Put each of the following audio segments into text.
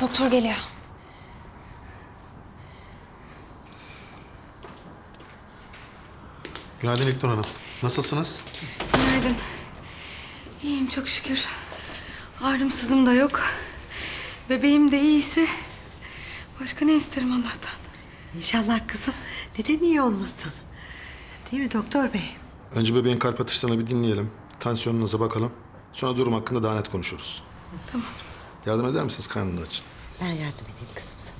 Doktor geliyor. Günaydın İlknur Hanım. Nasılsınız? Günaydın. İyiyim çok şükür. Ağrım sızım da yok. Bebeğim de iyiyse başka ne isterim Allah'tan. İnşallah kızım. Neden iyi olmasın? Değil mi doktor bey? Önce bebeğin kalp atışlarını bir dinleyelim. Tansiyonunuza bakalım. Sonra durum hakkında daha net konuşuruz. Tamam. Yardım eder misiniz karnınız için? Ben yardım edeyim kızım sana.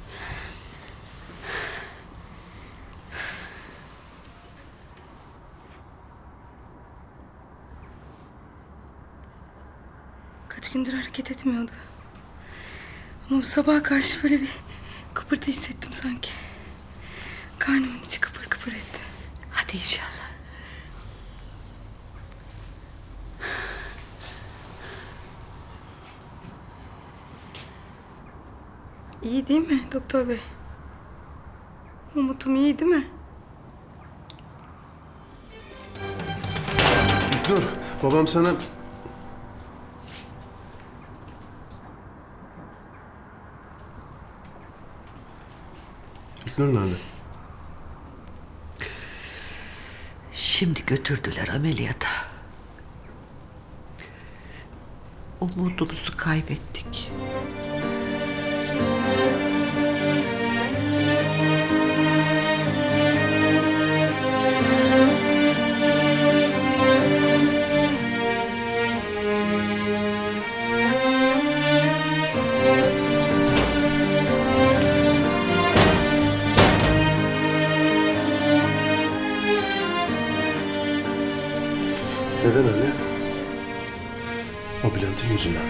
Kaç gündür hareket etmiyordu. Ama bu sabaha karşı böyle bir kıpırtı hissettim sanki. Karnımın içi kıpır kıpır etti. Hadi inşallah. İyi değil mi doktor bey? Umut'um iyi değil mi? Dur, babam sana... İlknur nerede? Şimdi götürdüler ameliyata. Umudumuzu kaybettik. Neden anne? O Bülent'in yüzünden.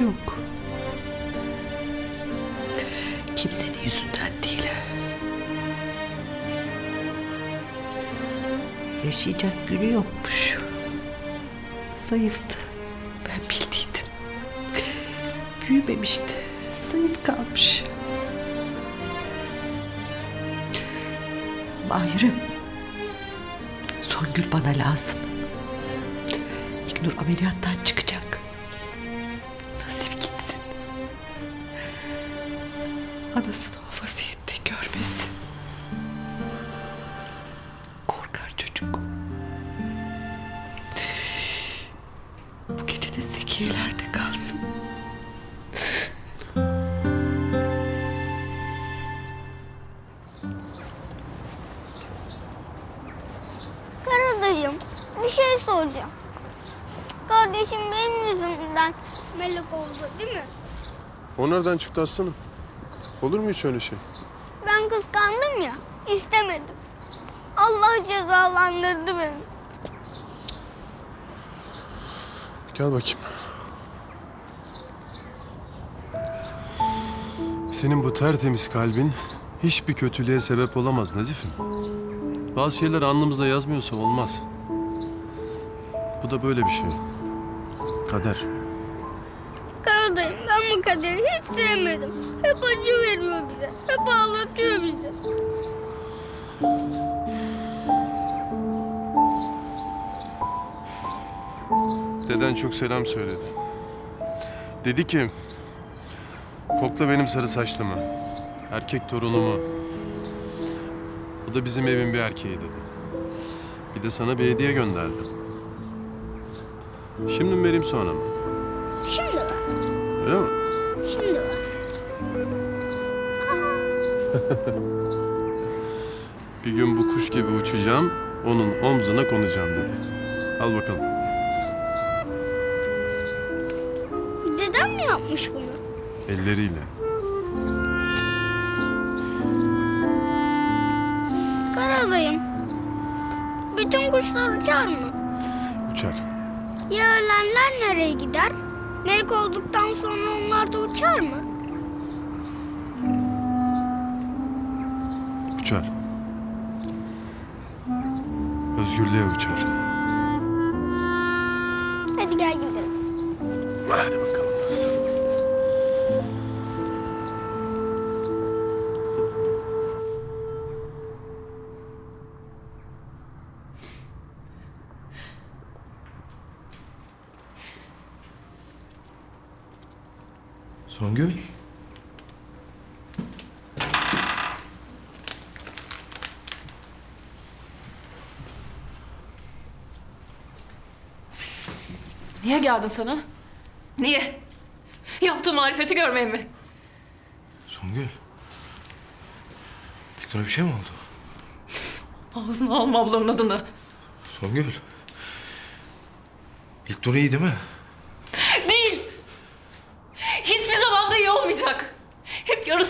Yok. Kimsenin yüzünden değil. Yaşayacak günü yokmuş. Zayıftı. Ben bildiydim. Büyümemişti. Zayıf kalmış. Mahir'im. Songül bana lazım. İknur ameliyattan çıkacak. Anasını o vaziyette görmesin. Korkar çocuk. Bu gece de Zekiye'lerde kalsın. Karadayım. Bir şey soracağım. Kardeşim benim yüzümden melek oldu değil mi? O nereden çıktı aslanım? Olur mu hiç öyle şey? Ben kıskandım ya. istemedim. Allah cezalandırdı beni. Gel bakayım. Senin bu tertemiz kalbin hiçbir kötülüğe sebep olamaz Nazif'im. Bazı şeyler alnımızda yazmıyorsa olmaz. Bu da böyle bir şey. Kader. Karadayım ben bu kaderi hiç sevmedim. Hep acı veriyor bize. Hep ağlatıyor bizi. Deden çok selam söyledi. Dedi ki... Kokla benim sarı saçlımı. Erkek torunumu. O da bizim evin bir erkeği dedi. Bir de sana bir hediye gönderdim. Şimdi mi vereyim sonra mı? Öyle mi? Şimdi ver. Bir gün bu kuş gibi uçacağım, onun omzuna konacağım dedi. Al bakalım. Dedem mi yapmış bunu? Elleriyle. Karadayım. Bütün kuşlar uçar mı? Uçar. Ya ölenler nereye gider? Melek olduktan sonra onlar da uçar mı? Uçar. Özgürlüğe uçar. Hadi gel gidelim. Hadi bakalım nasıl? Songül. Niye geldin sana? Niye? Yaptığım marifeti görmeye mi? Songül. Viktor'a bir şey mi oldu? Ağzına alma ablamın adını. Songül. Viktor iyi değil mi?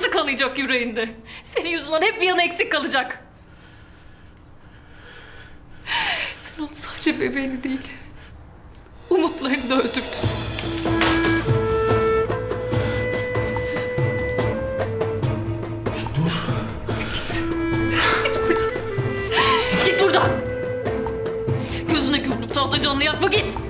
Hep yarısı kalacak yüreğinde. Senin yüzünden hep bir yanı eksik kalacak. Sen onun sadece bebeğini değil, umutlarını da öldürdün. Dur. Git buradan. Gözüne görünüp tahta canını yakma git.